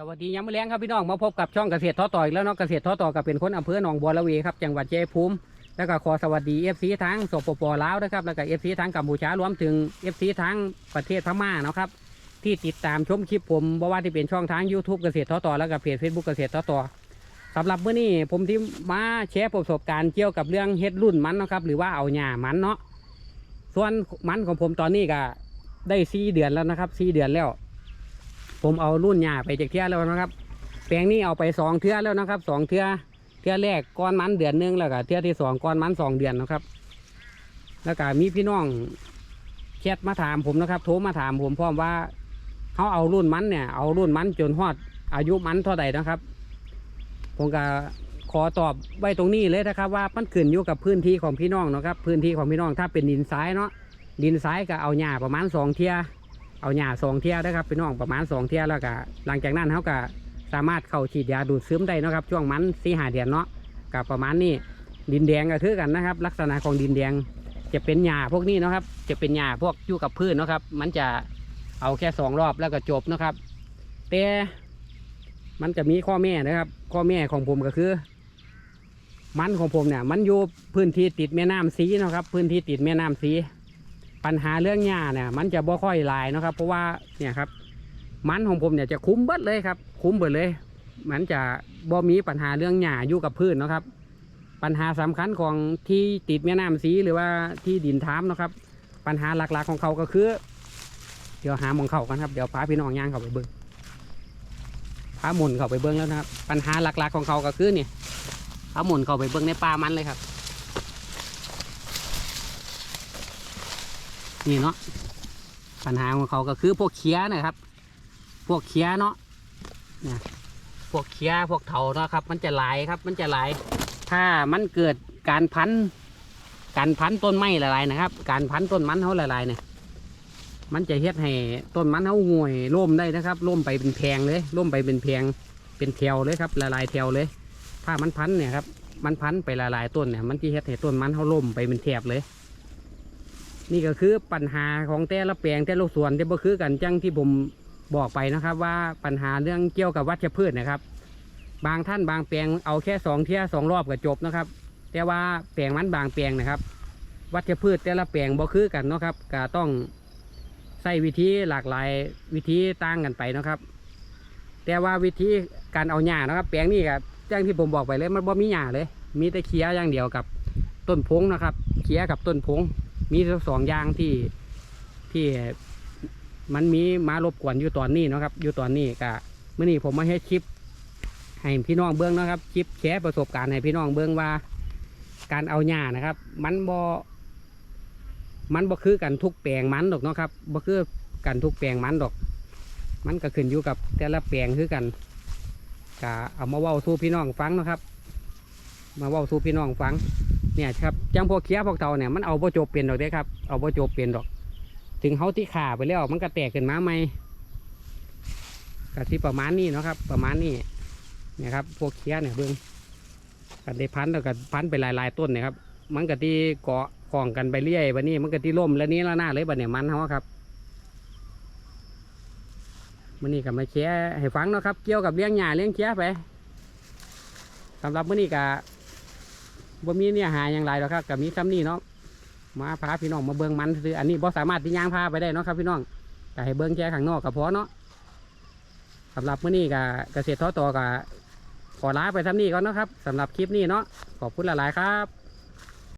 สวัสดียามมื้อแลงครับพี่น้องมาพบกับช่องเกษตรท้อต่ออีกแล้วเนาะเกษตรท้อต่อกับเป็นคนอำเภอหนองบัวระเวครับจังหวัดชัยภูมิแล้วก็ขอสวัสดีเอฟซีทั้งสปปลาวนะครับแล้วก็เอฟซีทั้งกัมพูชารวมถึงเอฟซีทั้งประเทศพม่าเนาะครับที่ติดตามชมคลิปผมบ่ว่าที่เป็นช่องทาง YouTube เกษตรท้อต่อแล้วก็เพจ Facebook เกษตรท้อต่อสำหรับเมื้อนี้ผมที่มาแชร์ประสบการณ์เกี่ยวกับเรื่องเฮ็ดรุ่นมันนะครับหรือว่าเอาหญ้ามันเนาะส่วนมันของผมตอนนี้ก็ได้สี่เดือนแล้วนะครับสี่เดือนแล้ว ผมเอารุ่นหญ้าไปจากเที่ยแล้วนะครับ แปลงนี้เอาไปสองเทือแล้วนะครับสองเทือเทือแรกก้อนมันเดือนหนึงแล้วก็เทือที่สองก้อนมันสองเดือนนะครับ แล้วก็มีพี่น้องแชทมาถามผมนะครับ โทรมาถามผมพร้อมว่าเขาเอารุ่นมันเนี่ย เอารุ่นมันจนฮอด อายุมันเท่าใดนะครับ ผมก็ขอตอบไว้ตรงนี้เลยนะครับว่ามันขึ้นอยู่กับพื้นที่ของพี่น้องนะครับ พื้นที่ของพี่น้องถ้าเป็นดินทรายเนาะดินทรายก็เอาหญ้าประมาณสองเที่ย เอาหญ้าสองเที่ยนะครับพี่น้องประมาณสองเที่ยแล้วก็หลังจากนั้นเขาก็สามารถเข้าฉีดยาดูดซึมได้นะครับ ช่วงมันสี่หาเดือนเนาะกับประมาณนี้ดินแดงก็คือกันนะครับ ลักษณะของดินแดงจะเป็นหญ้าพวกนี้นะครับ จะเป็นหญ้าพวกอยู่กับพืชเนะครับ มันจะเอาแค่สองรอบแล้วก็จบนะครับ แต่มันจะมีข้อแม่นะครับ ข้อแม่ของผมก็คือ มันของผมเนี่ย มันอยู่พื้นที่ติดแม่น้ำสีนะครับ พื้นที่ติดแม่น้ำสี ปัญหาเรื่องหญ้าเนี่ยมันจะบ่ค่อยลายนะครับ เพราะว่าเนี่ยครับ มันของผมเนี่ยจะคุ้มเบิดเลยครับ คุ้มเบิดเลย มันจะบ่มีปัญหาเรื่องหญ้าอยู่กับพืชเนะครับ ปัญหาสำคัญของที่ติดแม่น้ำสีหรือว่าที่ดินท้ามนะครับ ปัญหาหลักๆของเขาก็คือ เดี๋ยวหามองเขากันครับเดี๋ยวพาพี่น้องย่างเขาไปเบิ้งพาหมุนเขาไปเบิ้งแล้วนะครับ ปัญหาหลักๆของเขาก็คือเนี่ยพาหมุนเขาไปเบิ้งในป่ามันเลยครับ นี่เนาะปัญหาของเขาก็คือพวกเคี้ยนะครับ พวกเคี้ยเนาะนี่ยพวกเคี้ยพวกเถาเนาะครับ มันจะหลายครับ มันจะหลายถ้ามันเกิดการพันการพันต้นไม้หลายนะครับ การพันต้นมันเขาหลายเนี่ยมันจะเฮ็ดให้ต้นมันเขาห่วยร่มได้นะครับร่มไปเป็นแพงเลยร่มไปเป็นแพงเป็นแถวเลยครับละลายแถวเลย ถ้ามันพันเนี่ยครับมันพันไปละลายต้นเนี่ยมันจะเฮ็ดให้ต้นมันเขาร่มไปเป็นแถบเลย นี่ก็คือปัญหาของแต่ละแปลงแต่ละสวนที่บ่คือกันจังที่ผมบอกไปนะครับ ว่าปัญหาเรื่องเกี่ยวกับวัชพืชนะครับ บางท่านบางแปลงเอาแค่สองเที่ยสองรอบก็จบนะครับ แต่ว่าแปลงมันบางแปลงนะครับ วัชพืชแต่ละแปลงบ่คือกันเนาะครับก็ต้องใช้วิธีหลากหลายวิธีต่างกันไปนะครับ แต่ว่าวิธีการเอาหญ้านะครับ แปลงนี้ครับอย่างที่ผมบอกไปเลยมันบ่มีหญ้าเลย มีแต่เคี้ยอย่างเดียวกับต้นพงนะครับ เคี้ยกับต้นพง มีสองอย่างที่ที่มันมีมารบกวนอยู่ตอนนี้นะครับ อยู่ตอนนี้ก็เมื่อนี้ผมมาให้คลิป ให้พี่น้องเบิ้องนะครับคลิปแชร์ประสบการณ์ให้พี่น้องเบิ้องว่า การเอาหญ้านะครับ มันบ่มันบ่คือกันทุกแปลงมันดอกเนาะครับบ่คือกันทุกแปลงมันดอก มันก็ขึ้นอยู่กับแต่ละแปลงคือกันก็เอามาเว้าสู่พี่น้องฟังนะครับ มาเว้าสู่พี่น้องฟัง เนี่ยครับจังพวกเคี้ยพวกเตาเนี่ยมันเอาบ่จบเป็นดอกเด้ครับเอาบ่จบเป็นดอก ถึงเขาที่ขาไปแล้วมันก็แตกขึ้นมาใหม่ก็ที่ประมาณนี้เนาะครับ ประมาณนี้เนี่ยครับ พวกเคี้ยเนี่ยเบิ้องกันได้พันแล้วก็พันไปหลายๆต้นเนี่ยครับ มันก็ที่เกาะของกันไปเรื่อยบันนี้ มันก็ที่ล่มแล้วนี้แล้วหน้าเลยบันเนี่ยมันเขาครับมันนี่ก็มาแชร์ให้ฟังเนาะครับ เกี่ยวกับเลี้ยงหญ้าเลี้ยงเคี้ยไปสำหรับมื้อนี้ก็บ่ มีเนี่ยหาอย่างไรหรอกครับกับมีซ้ำนี่เนาะมาพาพี่น้องมาเบิ้งมันซื้ออันนี้บ่สามารถที่ย่างพาไปได้เนาะครับพี่น้องก็ให้เบิ้งแค่ข้างนอกกับพอเนาะสำหรับมื้อนี้กับเกษตรท้อต่อกับขอลาไปซ้ำนี่ก่อนเนาะครับสำหรับคลิปนี้เนาะขอบคุณหลายๆครับ